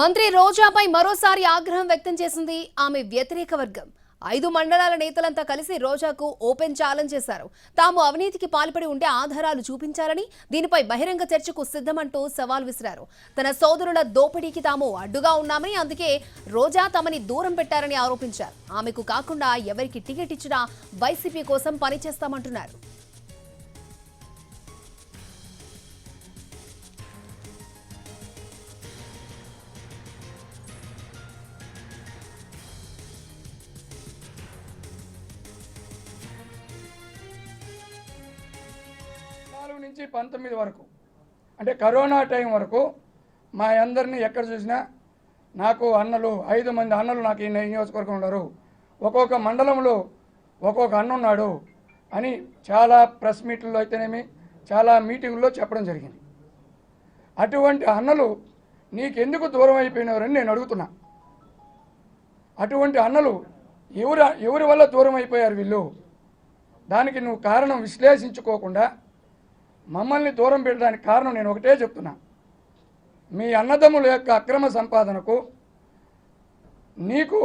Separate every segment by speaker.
Speaker 1: మంత్రి రోజాపై మరోసారి ఆగ్రహం వ్యక్తం చేసింది ఆమె వ్యతిరేక వర్గం. ఐదు మండలాల నేతలంతా కలిసి రోజాకు ఓపెన్ ఛాలెంజ్ చేశారు. తాము అవినీతికి పాల్పడి ఉంటే ఆధారాలు చూపించాలని దీనిపై బహిరంగ చర్చకు సిద్ధమంటూ సవాల్ విసిరారు. తన సోదరుల దోపిడీకి తాము అడ్డుగా ఉన్నామని అందుకే రోజా తమని దూరం పెట్టారని ఆరోపించారు. ఆమెకు కాకుండా ఎవరికి టికెట్ ఇచ్చినా వైసీపీ కోసం పనిచేస్తామంటున్నారు.
Speaker 2: నుంచి పంతొమ్మిది వరకు అంటే కరోనా టైం వరకు మా అందరినీ ఎక్కడ చూసినా నాకు అన్నలు ఐదు మంది అన్నలు నాకు ఈ నియోజకవర్గం ఉన్నారు. ఒక్కొక్క మండలంలో ఒక్కొక్క అన్న ఉన్నాడు అని చాలా ప్రెస్ మీట్లలో అయితేనేమి చాలా మీటింగుల్లో చెప్పడం జరిగింది. అటువంటి అన్నలు నీకెందుకు దూరం అయిపోయినారని నేను అడుగుతున్నా. అటువంటి అన్నలు ఎవరు ఎవరి వల్ల దూరం అయిపోయారు వీళ్ళు? దానికి నువ్వు కారణం విశ్లేషించుకోకుండా మమ్మల్ని దూరం పెట్టడానికి కారణం నేను ఒకటే చెప్తున్నా. మీ అన్నదమ్ముల యొక్క అక్రమ సంపాదనకు నీకు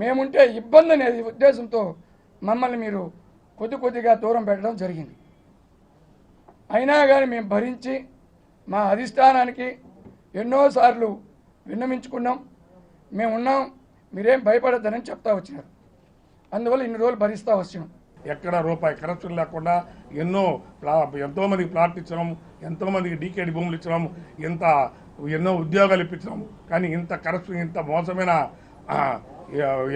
Speaker 2: మేముంటే ఇబ్బంది అనేది ఉద్దేశంతో మమ్మల్ని మీరు కొద్ది కొద్దిగా దూరం పెట్టడం జరిగింది. అయినా కానీ మేము భరించి మా అధిష్టానానికి ఎన్నోసార్లు విన్నమించుకున్నాం మేము ఉన్నాం మీరేం భయపడద్దని చెప్తా వచ్చినారు. అందువల్ల ఇన్ని రోజులు భరిస్తూ వచ్చినాం.
Speaker 3: ఎక్కడ రూపాయి కరప్షన్ లేకుండా ఎన్నో ప్లా ఎంతోమందికి ప్లాట్లు ఇచ్చినాం ఎంతోమందికి డీకేడి భూములు ఇచ్చడం ఇంత ఎన్నో ఉద్యోగాలు ఇప్పించడం. కానీ ఇంత కరప్షన్ ఇంత మోసమైన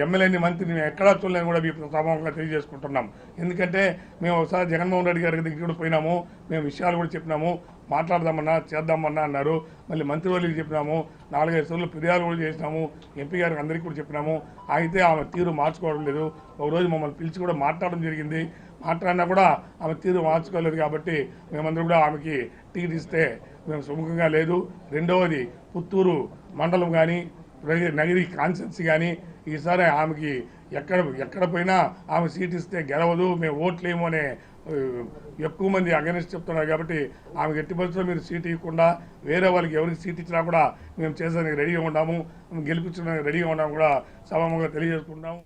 Speaker 3: ఎమ్మెల్యేని మంత్రిని మేము ఎక్కడా చూడలేని కూడా మీ సభాముఖంగా తెలియజేసుకుంటున్నాం. ఎందుకంటే మేము ఒకసారి జగన్మోహన్ రెడ్డి గారి దగ్గరికి కూడా పోయినాము. మేము విషయాలు కూడా చెప్పినాము. మాట్లాడదామన్నా చేద్దామన్నా అన్నారు. మళ్ళీ మంత్రివర్యులకు చెప్పినాము. నాలుగైదు సార్లు ఫిర్యాదు కూడా చేసినాము. ఎంపీ గారికి అందరికీ కూడా చెప్పినాము. అయితే ఆమె తీరు మార్చుకోవడం లేదు. ఒకరోజు మమ్మల్ని పిలిచి కూడా మాట్లాడడం జరిగింది. మాట్లాడినా కూడా ఆమె తీరు మార్చుకోలేదు కాబట్టి మేమందరం కూడా ఆమెకి టికెట్ ఇస్తే మేము సుముఖంగా లేదు. రెండవది పుత్తూరు మండలం కానీ నగిరి కాన్సెన్స్ కానీ ఈసారి ఆమెకి ఎక్కడ ఎక్కడ పోయినా ఆమె సీట్ ఇస్తే గెలవదు మేము ఓట్లేము అనే ఎక్కువ మంది అగనిస్ట్ చెప్తున్నారు కాబట్టి ఆమెకు ఎట్టి పరిస్థితుల్లో మీరు సీట్ ఇవ్వకుండా వేరే వాళ్ళకి ఎవరికి సీట్ ఇచ్చినా కూడా మేము చేసేదానికి రెడీగా ఉన్నాము గెలిపించడానికి రెడీగా ఉన్నాము కూడా సభాముఖంగా తెలియజేసుకుంటాము